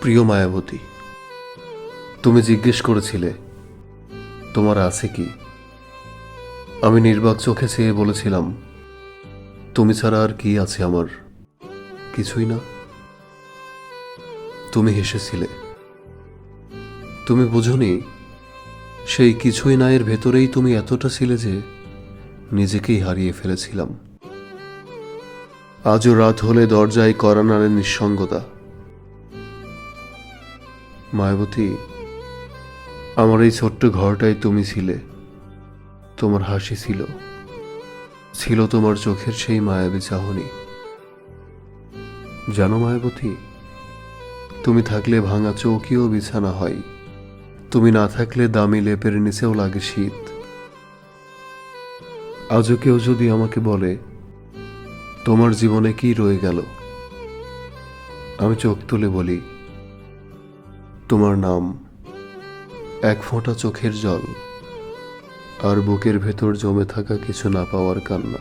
প্রিয় মায়াবতী, তুমি জিজ্ঞেস করেছিলে, তোমার আছে কি? আমি নির্বাক চোখে চেয়ে বলেছিলাম, তুমি ছাড়া আর কি আছে আমার? কিছুই না। তুমি হেসেছিলে। তুমি বুঝনি, সেই কিছুই না, এর ভেতরেই তুমি এতটা ছিলে যে নিজেকেই হারিয়ে ফেলেছিলাম। আজও রাত হলে দরজায় করানারের নিঃসঙ্গতা। মায়াবতী, আমার এই ছোট্ট ঘরটায় তুমি ছিলে। তোমার হাসি ছিল। ছিল তোমার চোখের সেই মায়াবী চাহনি। জানো মায়াবতী, তুমি থাকলে ভাঙা চৌকিও বিছানা হয়। তুমি না থাকলে দামি লেপের নিচেও লাগে শীত। আজও কেউ যদি আমাকে বলে, তোমার জীবনে কি রয়ে গেল? আমি চোখ তুলে বলি তোমার নাম এক ফোঁটা চোখের জল আর বুকের ভেতর জমে থাকা কিছু না পাওয়ার কান্না।